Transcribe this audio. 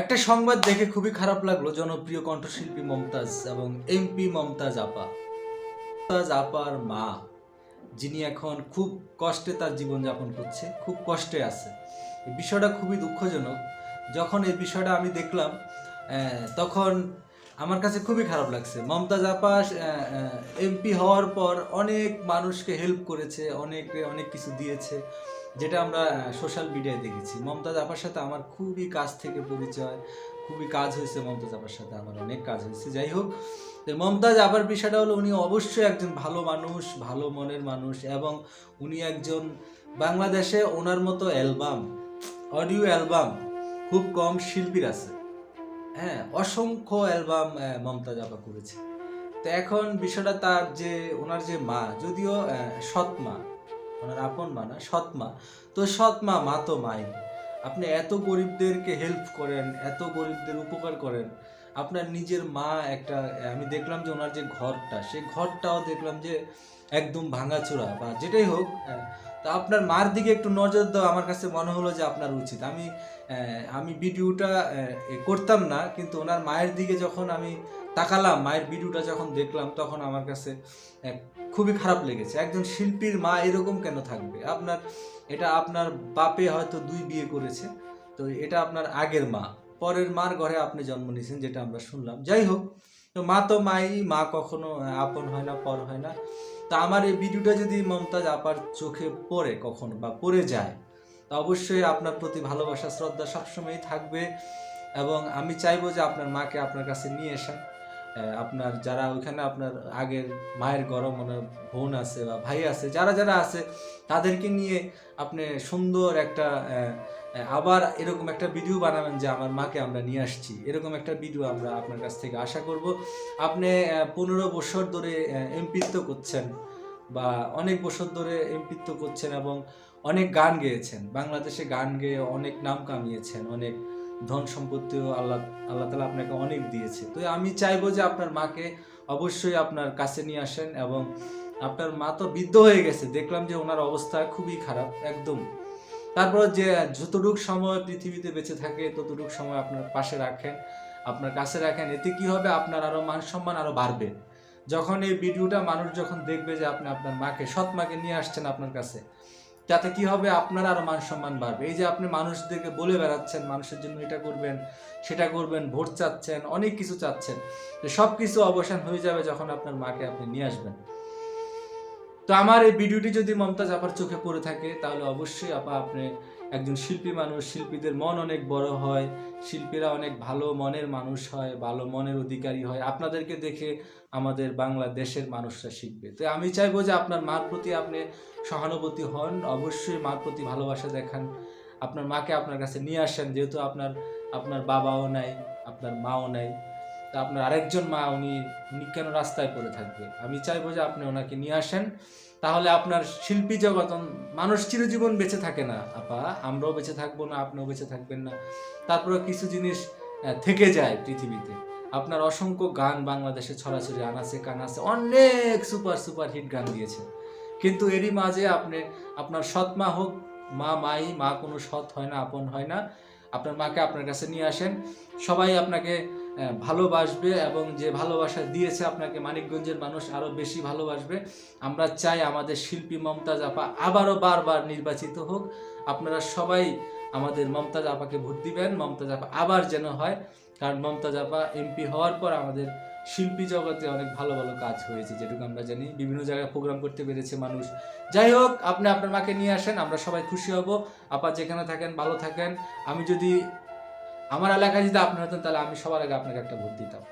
একটা সংবাদ দেখে খুবই খারাপ লাগল, জনপ্রিয় কণ্ঠশিল্পী মমতাজ এবং এমপি মমতাজ আপা। মমতাজ আপার মা, যিনি এখন খুব কষ্টে তার জীবনযাপন করছে, খুব কষ্টে আছে। বিষয়টা খুবই দুঃখজনক। যখন এই বিষয়টা আমি দেখলাম তখন আমার কাছে খুবই খারাপ লাগছে। মমতাজ আপা এমপি হওয়ার পর অনেক মানুষকে হেল্প করেছে, অনেক অনেক কিছু দিয়েছে, যেটা আমরা সোশ্যাল মিডিয়ায় দেখেছি। মমতাজ আপার সাথে আমার খুবই কাছ থেকে পরিচয়, খুবই কাজ হয়েছে মমতাজ আপার সাথে, আমার অনেক কাজ হয়েছে। যাই হোক মমতাজ আপার বিষয়টা হলো, উনি অবশ্যই একজন ভালো মানুষ, ভালো মনের মানুষ, এবং উনি একজন বাংলাদেশে ওনার মতো অ্যালবাম, অডিও অ্যালবাম খুব কম শিল্পীর আছে। হ্যাঁ অসংখ্য অ্যালবাম মমতাজ আপা করেছে। তো এখন বিষয়টা তার যে, ওনার যে মা, যদিও সৎ মা ওনার আপন মা না সৎ মা তো সৎ মা মা তো মাই। আপনি এত গরিবদেরকে হেল্প করেন, এত গরিবদের উপকার করেন আপনার নিজের মা একটা আমি দেখলাম যে ওনার যে ঘরটা সেই ঘরটাও দেখলাম যে একদম ভাঙাচোরা বা যেটাই হোক আহ, তা আপনার মার দিকে একটু নজর দেওয়া আমার কাছে মনে হলো যে আপনার উচিত। আমি আমি ভিডিওটা করতাম না কিন্তু ওনার মায়ের দিকে যখন আমি তাকালাম মায়ের ভিডিওটা যখন দেখলাম তখন আমার কাছে খুবই খারাপ লেগেছে। একজন শিল্পীর মা এরকম কেন থাকবে? আপনার এটা আপনার বাপে হয়তো দুই বিয়ে করেছে তো এটা আপনার আগের মা। পরের মার ঘরে আপনি জন্ম নিয়েছেন, যেটা আমরা শুনলাম। যাই হোক, তো মা তো মাই, মা কখনো আপন হয় না, পর হয় না। তা আমার এই ভিডিওটা যদি মমতাজ আপার চোখে পড়ে কখনো বা পড়ে যায়, তা অবশ্যই আপনার প্রতি ভালোবাসা, শ্রদ্ধা সবসময়ই থাকবে। এবং আমি চাইব যে আপনার মাকে আপনার কাছে নিয়ে আসেন আপনার যারা ওইখানে আপনার আগের মায়ের গরম বোন আছে বা ভাই আছে, যারা যারা আছে, তাদেরকে নিয়ে আপনি সুন্দর একটা আবার এরকম একটা ভিডিও বানাবেন যে আমার মাকে আমরা নিয়ে আসছি। এরকম একটা ভিডিও আমরা আপনার কাছ থেকে আশা করব। আপনি পনেরো বছর ধরে এমপিত্ব করছেন বা অনেক বছর ধরে এমপিত্ব করছেন এবং অনেক গান গেয়েছেন। বাংলাদেশে গান গেয়ে অনেক নাম কামিয়েছেন, অনেক ধন সম্পত্তিও আল্লাহ আল্লাহ তালা আপনাকে অনেক দিয়েছে। তো আমি চাইব যে আপনার মাকে অবশ্যই আপনার কাছে নিয়ে আসেন এবং আপনার মা তো বৃদ্ধ হয়ে গেছে, দেখলাম যে ওনার অবস্থা খুবই খারাপ, একদম। তারপর যে যতটুক সময় পৃথিবীতে বেঁচে থাকে, ততটুক সময় আপনার পাশে রাখেন, আপনার কাছে রাখেন, এতে কি হবে? আপনার আরও মান সম্মান আরও বাড়বে। যখন এই ভিডিওটা মানুষ যখন দেখবে যে আপনি আপনার মাকে, সৎ মাকে নিয়ে আসছেন আপনার কাছে তাতে কি হবে, আপনার আরও মান সম্মান বাড়বে। এই যে আপনি মানুষদেরকে বলে বেড়াচ্ছেন, মানুষের জন্য এটা করবেন, সেটা করবেন, ভোট চাচ্ছেন, অনেক কিছু চাচ্ছেন সব কিছু অবসান হয়ে যাবে যখন আপনার মাকে আপনি নিয়ে আসবেন। তো আমার এই ভিডিওটি যদি মমতাজ আপার চোখে পড়ে থাকে, তাহলে অবশ্যই আপা আপনি একজন শিল্পী মানুষ, শিল্পীদের মন অনেক বড় হয়, শিল্পীরা অনেক ভালো মনের মানুষ হয়, ভালো মনের অধিকারী হয়। আপনাদেরকে দেখে আমাদের বাংলাদেশের মানুষরা শিখবে। তো আমি চাইব যে আপনার মার প্রতি আপনি সহানুভূতি হন, অবশ্যই মার প্রতি ভালোবাসা দেখান। আপনার মাকে আপনার কাছে নিয়ে আসেন, যেহেতু আপনার আপনার বাবাও নাই, আপনার মাও নাই। তা আপনার আরেকজন মা, উনি উনি কেন রাস্তায় পড়ে থাকবে? আমি চাইব যে আপনি ওনাকে নিয়ে আসেন। তাহলে আপনার শিল্পী জগৎ, মানুষ চিরজীবন বেঁচে থাকে না। আপা, আমরাও বেঁচে থাকব না, আপনিও বেঁচে থাকবেন না। তারপরে কিছু জিনিস থেকে যায় পৃথিবীতে। আপনার অসংখ্য গান বাংলাদেশে ছড়াছড়ি আনাছে কানাছে অনেক সুপার সুপার হিট গান দিয়েছে। কিন্তু এরই মাঝে আপনি, আপনার সৎ মা হোক, মা মাই, মা কোনো সৎ হয় না, আপন হয় না। আপনার মাকে আপনার কাছে নিয়ে আসেন। সবাই আপনাকে ভালোবাসবে এবং যে ভালোবাসা দিয়েছে আপনাকে মানিকগঞ্জের মানুষ আরও বেশি ভালোবাসবে। আমরা চাই আমাদের শিল্পী মমতাজ আপা আবারও বারবার নির্বাচিত হোক। আপনারা সবাই আমাদের মমতাজ আপাকে ভোট দিবেন। মমতাজ আপা আবার যেন হয়, কারণ মমতাজ আপা এমপি হওয়ার পর আমাদের শিল্পী জগতে অনেক ভালো ভালো কাজ হয়েছে, যেটুকু আমরা জানি। বিভিন্ন জায়গায় প্রোগ্রাম করতে পেরেছে মানুষ। যাই হোক, আপনি আপনার মাকে নিয়ে আসেন, আমরা সবাই খুশি হব। আপা যেখানে থাকেন, ভালো থাকেন। আমি যদি আমার এলাকায় যদি আপনার হতেন তাহলে আমি সবার আগে আপনাকে একটা ভোট দিতাম।